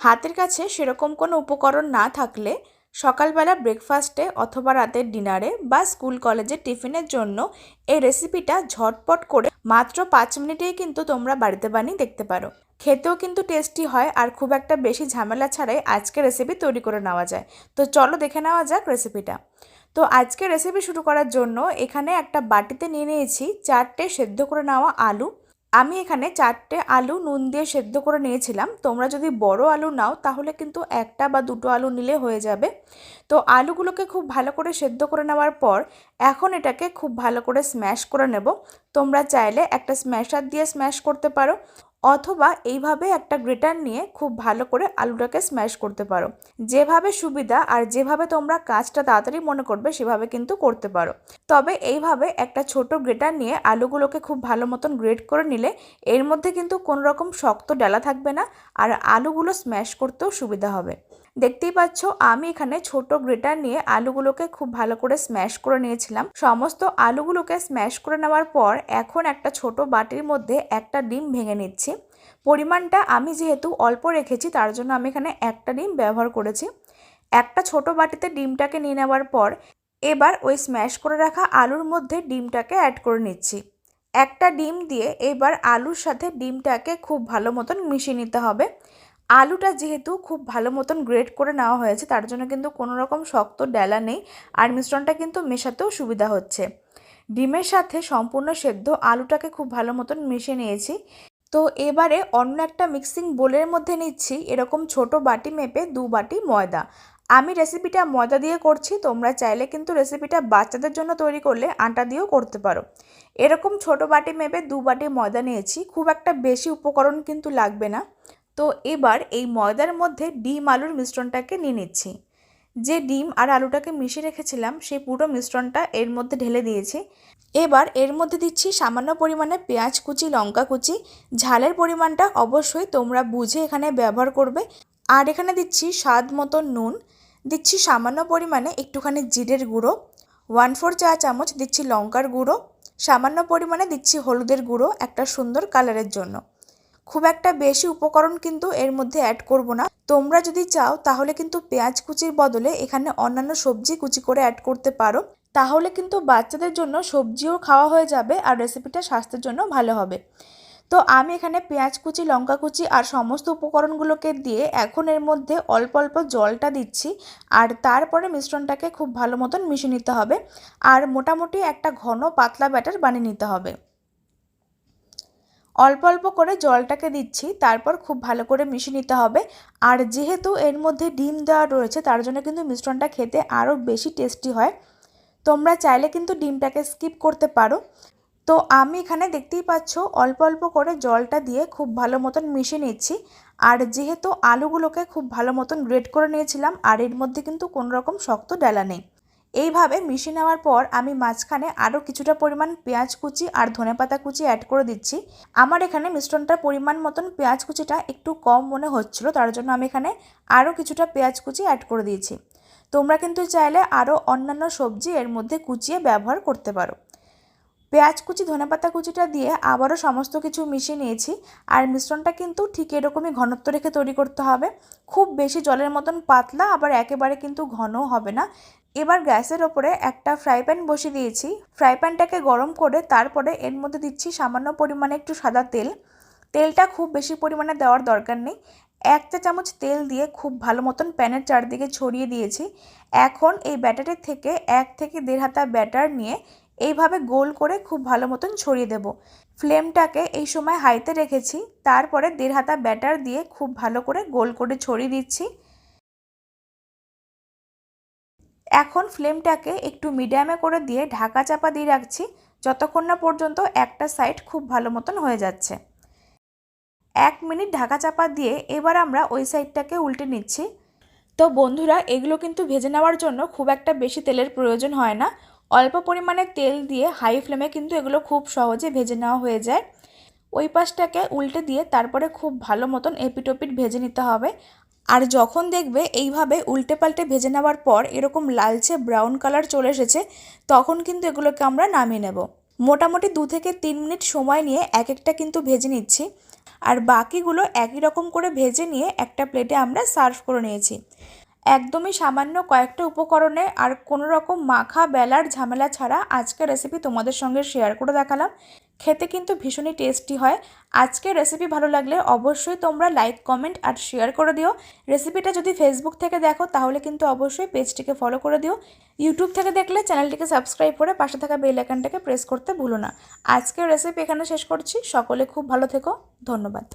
হাতের কাছে সেরকম কোনো উপকরণ না থাকলে সকালবেলা ব্রেকফাস্টে অথবা রাতের ডিনারে বা স্কুল কলেজের টিফিনের জন্য এই রেসিপিটা ঝটপট করে মাত্র পাঁচ মিনিটেই কিন্তু তোমরা বাড়িতে বানিয়ে দেখতে পারো। খেতেও কিন্তু টেস্টি হয় আর খুব একটা বেশি ঝামেলা ছাড়াই আজকে রেসিপি তৈরি করে নেওয়া যায়। তো চলো দেখে নেওয়া যাক রেসিপিটা। তো আজকে রেসিপি শুরু করার জন্য এখানে একটা বাটিতে নিয়ে নিয়েছি চারটে সেদ্ধ করে নেওয়া আলু আমি এখানে চারটে আলু নুন দিয়ে সেদ্ধ করে নিয়েছিলাম। তোমরা যদি বড় আলু নাও, তাহলে কিন্তু একটা বা দুটো আলু নিলে হয়ে যাবে। তো আলুগুলোকে খুব ভালো করে সেদ্ধ করে নেওয়ার পর এখন এটাকে খুব ভালো করে স্ম্যাশ করে নেব। তোমরা চাইলে একটা স্ম্যাশার দিয়ে স্ম্যাশ করতে পারো। অথবা এইভাবে একটা গ্রেটার নিয়ে খুব ভালো করে আলুটাকে স্ম্যাশ করতে পারো। যেভাবে সুবিধা আর যেভাবে তোমরা কাজটা তাড়াতাড়ি মনে করবে সেভাবে কিন্তু করতে পারো। তবে এইভাবে একটা ছোট গ্রেটার নিয়ে আলুগুলোকে খুব ভালো মতন গ্রেট করে নিলে এর মধ্যে কিন্তু কোনো রকম শক্ত ডালা থাকবে না আর আলুগুলো স্ম্যাশ করতেও সুবিধা হবে। দেখতেই পাচ্ছ, আমি এখানে ছোট গ্রেটার নিয়ে আলুগুলোকে খুব ভালো করে স্ম্যাশ করে নিয়েছিলাম। সমস্ত আলুগুলোকে স্ম্যাশ করে নেওয়ার পর এখন একটা ছোট বাটির মধ্যে একটা ডিম ভেঙে নিচ্ছি। পরিমাণটা আমি যেহেতু অল্প রেখেছি, তার জন্য আমি এখানে একটা ডিম ব্যবহার করেছি। একটা ছোট বাটিতে ডিমটাকে নিয়ে নেওয়ার পর এবার ওই স্ম্যাশ করে রাখা আলুর মধ্যে ডিমটাকে অ্যাড করে নিচ্ছি। একটা ডিম দিয়ে এবার আলুর সাথে ডিমটাকে খুব ভালো মতন মিশিয়ে নিতে হবে। আলুটা যেহেতু খুব ভালো মতন গ্রেট করে নেওয়া হয়েছে, তার জন্য কিন্তু কোনো রকম শক্ত ডেলা নেই আর মিশ্রণটা কিন্তু মেশাতেও সুবিধা হচ্ছে। ডিমের সাথে সম্পূর্ণ সেদ্ধ আলুটাকে খুব ভালো মতন মিশিয়ে নিয়েছি। তো এবারে অন্য একটা মিক্সিং বোলের মধ্যে নিচ্ছি, এরকম ছোট বাটি মেপে দু বাটি ময়দা। আমি রেসিপিটা ময়দা দিয়ে করছি, তোমরা চাইলে কিন্তু রেসিপিটা বাচ্চাদের জন্য তৈরি করলে আটা দিয়েও করতে পারো। এরকম ছোট বাটি মেপে দু বাটি ময়দা নিয়েছি, খুব একটা বেশি উপকরণ কিন্তু লাগবে না। তো এবার এই ময়দার মধ্যে ডিম আলুর মিশ্রণটাকে নিয়ে নিচ্ছি। যে ডিম আর আলুটাকে মিশিয়ে রেখেছিলাম সেই পুরো মিশ্রণটা এর মধ্যে ঢেলে দিয়েছি। এবার এর মধ্যে দিচ্ছি সামান্য পরিমাণে পেঁয়াজ কুচি, লঙ্কা কুচি। ঝালের পরিমাণটা অবশ্যই তোমরা বুঝে এখানে ব্যবহার করবে। আর এখানে দিচ্ছি স্বাদ মতো নুন। দিচ্ছি সামান্য পরিমাণে একটুখানি জিরের গুঁড়ো। ওয়ান ফোর চা চামচ দিচ্ছি লঙ্কার গুঁড়ো। সামান্য পরিমাণে দিচ্ছি হলুদের গুঁড়ো একটা সুন্দর কালারের জন্য। খুব একটা বেশি উপকরণ কিন্তু এর মধ্যে অ্যাড করব না। তোমরা যদি চাও, তাহলে কিন্তু পেঁয়াজ কুচির বদলে এখানে অন্যান্য সবজি কুচি করে অ্যাড করতে পারো। তাহলে কিন্তু বাচ্চাদের জন্য সবজিও খাওয়া হয়ে যাবে আর রেসিপিটা স্বাস্থ্যের জন্য ভালো হবে। তো আমি এখানে পেঁয়াজ কুচি, লঙ্কা কুচি আর সমস্ত উপকরণগুলোকে দিয়ে এখন এর মধ্যে অল্প অল্প জলটা দিচ্ছি আর তারপরে মিশ্রণটাকে খুব ভালো মতন মিশিয়ে নিতে হবে। আর মোটামুটি একটা ঘন পাতলা ব্যাটার বানিয়ে নিতে হবে। অল্প অল্প করে জলটাকে দিচ্ছি, তারপর খুব ভালো করে মিশিয়ে নিতে হবে। আর যেহেতু এর মধ্যে ডিম দেওয়া রয়েছে, তার জন্য কিন্তু মিশ্রণটা খেতে আরও বেশি টেস্টি হয়। তোমরা চাইলে কিন্তু ডিমটাকে স্কিপ করতে পারো। তো আমি এখানে দেখতেই পাচ্ছ, অল্প অল্প করে জলটা দিয়ে খুব ভালো মতন মিশিয়ে নিচ্ছি। আর যেহেতু আলুগুলোকে খুব ভালো মতন গ্রেট করে নিয়েছিলাম, আর এর মধ্যে কিন্তু কোনো রকম শক্ত ডালা নেই। এইভাবে মিশিয়ে নেওয়ার পর আমি মাঝখানে আরও কিছুটা পরিমাণ পেঁয়াজ কুচি আর ধনেপাতা কুচি অ্যাড করে দিচ্ছি। আমার এখানে মিশ্রণটার পরিমাণ মতন পেঁয়াজ কুচিটা একটু কম মনে হচ্ছিল, তার জন্য আমি এখানে আরও কিছুটা পেঁয়াজ কুচি অ্যাড করে দিয়েছি। তোমরা কিন্তু চাইলে আরও অন্যান্য সবজি এর মধ্যে কুচিয়ে ব্যবহার করতে পারো। পেঁয়াজ কুচি ধনেপাতা কুচিটা দিয়ে আবারও সমস্ত কিছু মিশিয়ে নিয়েছি। আর মিশ্রণটা কিন্তু ঠিক এরকমই ঘনত্ব রেখে তৈরি করতে হবে। খুব বেশি জলের মতন পাতলা, আবার একেবারে কিন্তু ঘনও হবে না। এবার গ্যাসের ওপরে একটা ফ্রাই প্যান বসিয়ে দিয়েছি। ফ্রাই প্যানটাকে গরম করে তারপরে এর মধ্যে দিচ্ছি সামান্য পরিমাণে একটু সাদা তেল। তেলটা খুব বেশি পরিমাণে দেওয়ার দরকার নেই। এক চা চামচ তেল দিয়ে খুব ভালো মতন প্যানের চারদিকে ছড়িয়ে দিয়েছি। এখন এই ব্যাটারের থেকে এক থেকে দেড় হাতা ব্যাটার নিয়ে এইভাবে গোল করে খুব ভালো মতন ছড়িয়ে দেব। ফ্লেমটাকে এই সময় হাইতে রেখেছি, তারপরে দেড় হাতা ব্যাটার দিয়ে খুব ভালো করে গোল করে ছড়িয়ে দিচ্ছি। এখন ফ্লেমটাকে একটু মিডিয়ামে করে দিয়ে ঢাকা চাপা দিয়ে রাখছি, যতক্ষণ না পর্যন্ত একটা সাইড খুব ভালো মতন হয়ে যাচ্ছে। এক মিনিট ঢাকা চাপা দিয়ে এবার আমরা ওই সাইডটাকে উল্টে নিচ্ছি। তো বন্ধুরা, এগুলো কিন্তু ভেজে নেওয়ার জন্য খুব একটা বেশি তেলের প্রয়োজন হয় না। অল্প পরিমাণে তেল দিয়ে হাই ফ্লেমে কিন্তু এগুলো খুব সহজে ভেজে নেওয়া হয়ে যায়। ওই পাশটাকে উল্টে দিয়ে তারপরে খুব ভালো মতন এপিটোপিট ভেজে নিতে হবে। আর যখন দেখবে এইভাবে উল্টে পাল্টে ভেজে নেওয়ার পর এরকম লালচে ব্রাউন কালার চলে এসেছে, তখন কিন্তু এগুলোকে আমরা নামিয়ে নেব। মোটামুটি দু থেকে তিন মিনিট সময় নিয়ে এক একটা কিন্তু ভেজে নিচ্ছি। আর বাকিগুলো একই রকম করে ভেজে নিয়ে একটা প্লেটে আমরা সার্ভ করে নিয়েছি। একদমই সামান্য কয়েকটা উপকরণে আর কোনো রকম মাখা, বেলার ঝামেলা ছাড়া আজকের রেসিপি তোমাদের সঙ্গে শেয়ার করে দেখালাম। খেতে কিন্তু ভীষণই টেস্টি হয়। আজকের রেসিপি ভালো লাগলে অবশ্যই তোমরা লাইক কমেন্ট আর শেয়ার করে দিও। রেসিপিটা যদি ফেসবুক থেকে দেখো, তাহলে কিন্তু অবশ্যই পেজটিকে ফলো করে দিও। ইউটিউব থেকে দেখলে চ্যানেলটিকে সাবস্ক্রাইব করে পাশে থাকা বেল আইকনটাকে প্রেস করতে ভুলো না। আজকের রেসিপি এখানে শেষ করছি। সকলে খুব ভালো থেকো। ধন্যবাদ।